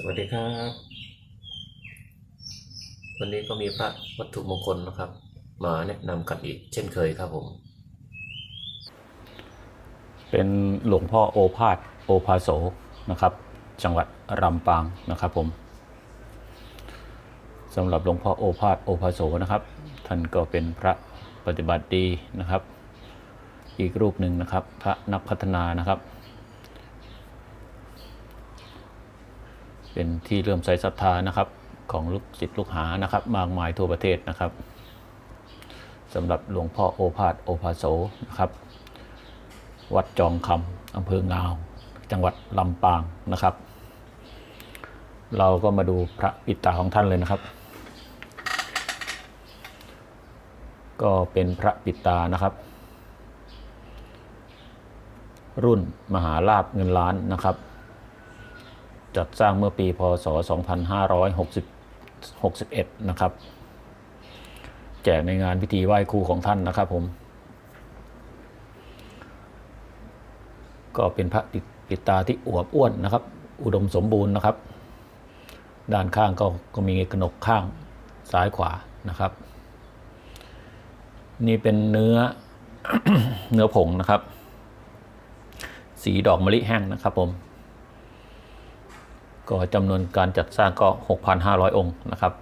สวัสดีครับ วันนี้ก็มีพระวัตถุมงคลนะครับ มาแนะนำกันอีกเช่นเคยครับผม เป็นหลวงพ่อโอภาสโอภาโสนะครับ จังหวัดลำปางนะครับผมสำหรับหลวงพ่อโอภาสโอภาโสนะครับ ท่านก็เป็นพระปฏิบัติดีนะครับ อีกรูปหนึ่งนะครับ พระนักพัฒนานะครับ เป็นที่เริ่มใส่ศรัทธานะครับของลูกศิษย์ลูกหานะครับ มากมายทั่วประเทศนะครับสำหรับหลวงพ่อโอภาสโอภาโสนะครับ วัดจองคำอำเภองาว จังหวัดลำปางนะครับ เราก็มาดูพระปิดตาของท่านเลยนะครับ ก็เป็นพระปิดตานะครับ รุ่นมหาลาบเงินล้านนะครับ จัดสร้างเมื่อปีพศ 2561 นะครับ แจกในงานพิธีไหว้ครูของท่านนะครับผม ก็เป็นพระปิดตาที่อวบอ้วนนะครับ อุดมสมบูรณ์นะครับ ด้านข้างก็ก็มีกระหนกข้างซ้ายขวานะครับ นี่เป็นเนื้อเนื้อผงนะครับ สีดอกมะลิแห้งนะครับผม ก็จำนวนการจัดสร้างก็ 6,500 องค์นะครับ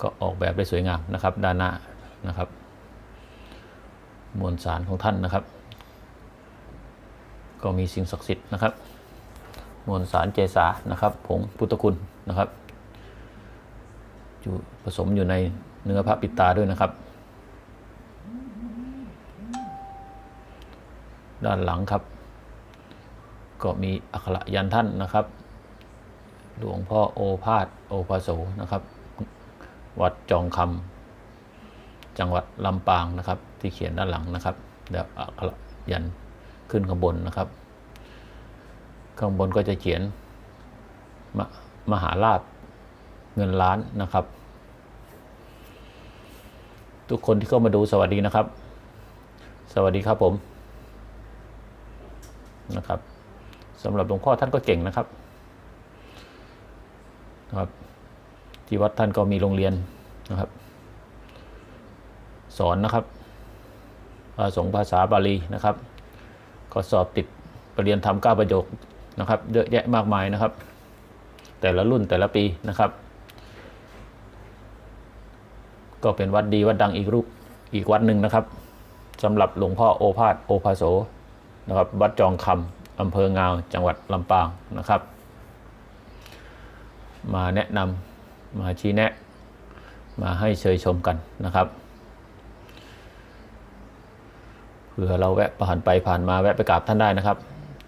ก็ออกแบบได้สวยงามนะครับ ด้านหน้านะครับ มวลสารของท่านนะครับ ก็มีสิ่งศักดิ์สิทธิ์นะครับ มวลสารเจสานะครับผงพุทธคุณนะครับอยู่ผสมอยู่ในเนื้อพระปิตาด้วยนะครับ ด้านหลังครับ ก็มีอักขระยันท่านนะครับ หลวงพ่อโอภาสโอภาโสนะครับ วัดจองคำจังหวัดลำปางนะครับ ที่เขียนด้านหลังนะครับเดี๋ยวอักขระยันขึ้นข้างบนนะครับ ข้างบนก็จะเขียนมมหาลาภเงินล้านนะครับ ทุกคนที่เข้ามาดูสวัสดีนะครับ สวัสดีครับผมนะครับ สำหรับหลวงพ่อท่านก็เก่งนะครับนะครับ ที่วัดท่านก็มีโรงเรียนนะครับ สอนนะครับภาษาภาษาบาลีนะครับ ก็สอบติดปรริญญาธรรมก้าประโยคนะครับ เยอะแยะมากมายนะครับ แต่ละรุ่นแต่ละปีนะครับ ก็เป็นวัดดีวัดดังอีกรูปอีกวัดหนึ่งนะครับสำหรับหลวงพ่อโอภาสโอภาโสนะครับ วัดจองคำ อำเภองาวจังหวัดลำปางนะครับ มาแนะนำมาชี้แนะ มาให้เชยชมกันนะครับเผื่อเราแวะผ่านไปผ่านมาแวะไปกราบท่านได้นะครับ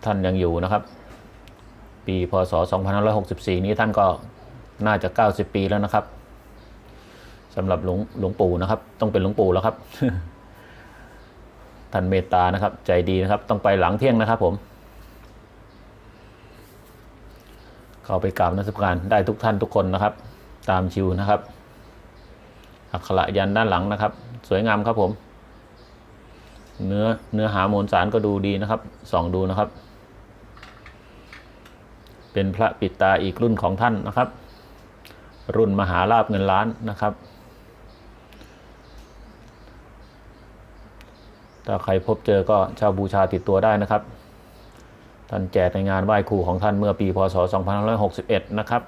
ท่านยังอยู่นะครับ ปีพศ 2564 นี้ท่านก็น่าจะ 90 ปีแล้วนะครับสำหรับหลวงหลวงปู่นะครับ ต้องเป็นหลวงปู่แล้วครับท่านเมตตานะครับ ใจดีนะครับ ต้องไปหลังเที่ยงนะครับผม เข้าไปกราบนมัสการได้ทุกท่านทุกคนนะครับ ตามชิวนะครับ อักขระยันด้านหลังนะครับ สวยงามครับผม เนื้อเนื้อหามวลสารก็ดูดีนะครับส่องดูนะครับ เป็นพระปิดตาอีกรุ่นของท่านนะครับ รุ่นมหาลาบเงินล้านนะครับถ้าใครพบเจอก็เช่าบูชาติดตัวได้นะครับ ท่านแจกในงานไหว้ครูของท่านเมื่อปีพศ 2561 นะครับ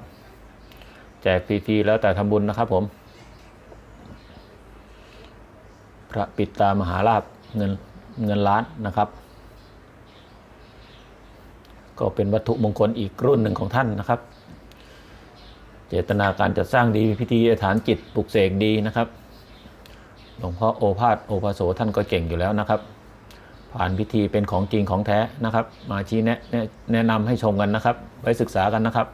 แจกฟรีๆแล้วแต่ทำบุญนะครับผม พระปิดตามหาลาบเงินเงินล้านนะครับ ก็เป็นวัตถุมงคลอีกรุ่นหนึ่งของท่านนะครับ เจตนาการจัดสร้างดีพิธีฐานจิตปลุกเสกดีนะครับหลวงพ่อโอภาสโอภาโสท่านก็เก่งอยู่แล้วนะครับ ผ่านพิธีเป็นของจริงของแท้นะครับ มาชี้แนะแนะนำให้ชมกันนะครับ ไว้ศึกษากันนะครับ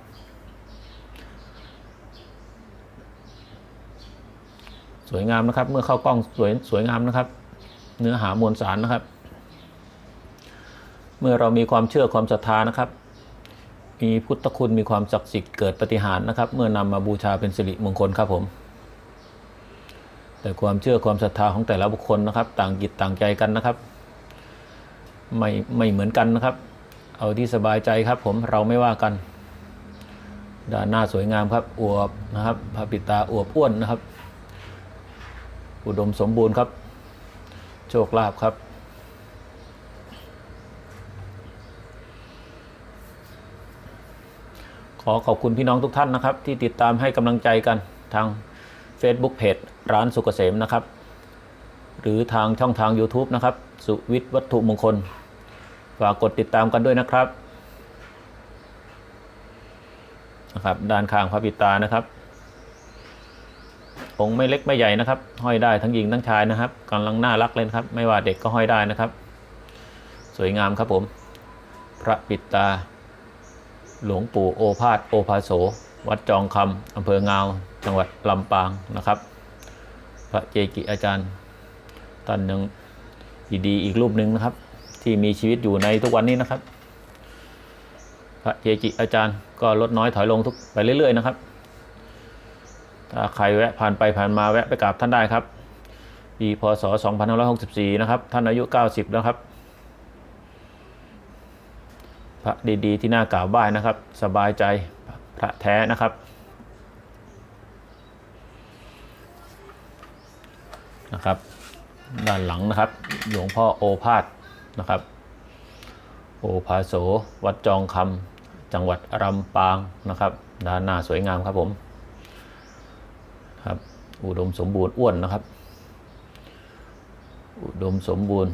สวยงามนะครับ เมื่อเข้ากล้องสวยสวยงามนะครับ เนื้อหามวลสารนะครับ เมื่อเรามีความเชื่อความศรัทธานะครับ มีพุทธคุณมีความศักดิ์สิทธิ์เกิดปฏิหารนะครับ เมื่อนำมาบูชาเป็นสิริมงคลครับผมแต่ความเชื่อความศรัทธาของแต่ละบุคคลนะครับ ต่างจิตต่างใจกันนะครับ ไม่ไม่เหมือนกันนะครับ เอาที่สบายใจครับ ผมเราไม่ว่ากันด้านหน้าสวยงามครับอวบนะครับพระปิดตาอวบอ้วนนะครับ อุดมสมบูรณ์ครับ โชคลาภครับ ขอขอบคุณพี่น้องทุกท่านนะครับ ที่ติดตามให้กำลังใจกันทาง Facebook เพจร้านสุกเกษมนะครับ หรือทางช่องทาง YouTube นะครับ สุวิทย์วัตถุมงคล ฝากกดติดตามกันด้วยนะครับนะครับ ด้านข้างพระปิตานะครับองค์ไม่เล็กไม่ใหญ่นะครับ ห้อยได้ทั้งหญิงทั้งชายนะครับกำลังน่ารักเลยนครับ ไม่ว่าเด็กก็ห้อยได้นะครับ สวยงามครับผม พระปิตา หลวงปู่โอภาสโอภาโส วัดจองคำอำเภองาวจังหวัดลำปางนะครับ พระเจกิอาจารย์ท่านหนึ่งดีๆอีกรูปหนึ่งนะครับ ที่มีชีวิตอยู่ในทุกวันนี้นะครับพระเจจิอาจารย์ก็ลดน้อยถอยลงทุกไปเรื่อย ๆ นะครับ ถ้าใครแวะผ่านไปผ่านมาแวะไปกราบท่านได้ครับ ปีพศ 2564 นะครับ ท่านอายุ 90 แล้วครับ พระดีๆ ที่น่ากราบไหว้นะครับ สบายใจพระแท้นะครับนะครับ ด้านหลังนะครับ หลวงพ่อโอภาส นะครับโอภาโส วัดจองคำจังหวัดลำปางนะครับด้านหน้าสวยงามครับผมครับอุดมสมบูรณ์อ้วนนะครับ อุดมสมบูรณ์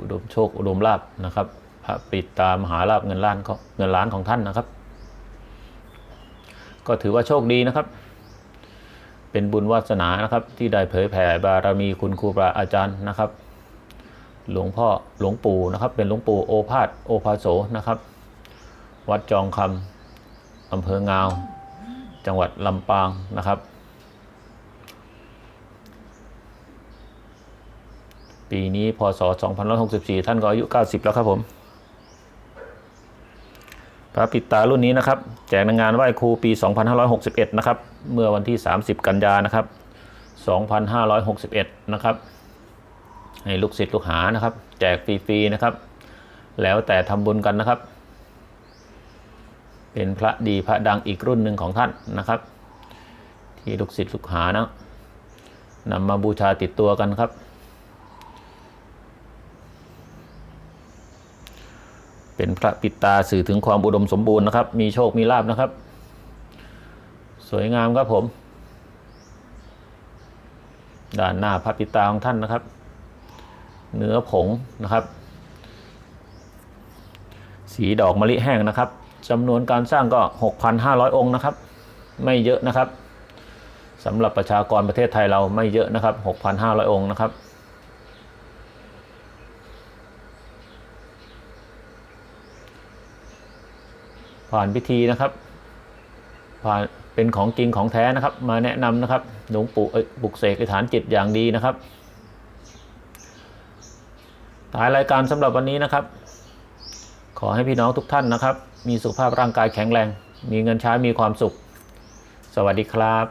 อุดมโชค อุดมลาบนะครับพระปิดตามหาลาบเงินล้านของเงินล้านของท่านนะครับ ก็ถือว่าโชคดีนะครับ เป็นบุญวาสนานะครับที่ได้เผยแผ่บารมีคุณครูบาอาจารย์นะครับ หลวงพ่อหลวงปู่นะครับ เป็นหลวงปู่โอภาสโอภาโสนะครับ วัดจองคำอำเภองาว จังหวัดลำปางนะครับ ปีนี้พศ2564 ท่านก็อายุ 90 แล้วครับผมพระปิดตารุ่นนี้นะครับ แจกในงานไหว้ครูปี 2561 นะครับ เมื่อวันที่ 30 กันยานะครับ 2561 นะครับ ให้ลูกศิษย์ลูกหานะครับ แจกฟรีๆนะครับ แล้วแต่ทำบุญกันนะครับ เป็นพระดีพระดังอีกรุ่นหนึ่งของท่านนะครับ ที่ลูกศิษย์ลูกหานะนำมาบูชาติดตัวกันครับ เป็นพระปิดตาสื่อถึงความอุดมสมบูรณ์นะครับ มีโชคมีลาบนะครับ สวยงามครับผม ด้านหน้าพระปิดตาของท่านนะครับ เนื้อผงนะครับ สีดอกมะลิแห้งนะครับจำนวนการสร้างก็ 6,500 องค์นะครับ ไม่เยอะนะครับสำหรับประชากรประเทศไทยเราไม่เยอะนะครับ 6,500 องค์นะครับผ่านพิธีนะครับผ่านเป็นของจริงของแท้นะครับ มาแนะนำนะครับหลวงปู่ปลุกเสกอธิษฐานจิตอย่างดีนะครับ ท้ายรายการสำหรับวันนี้นะครับ ขอให้พี่น้องทุกท่านนะครับ มีสุขภาพร่างกายแข็งแรง มีเงินใช้มีความสุข สวัสดีครับ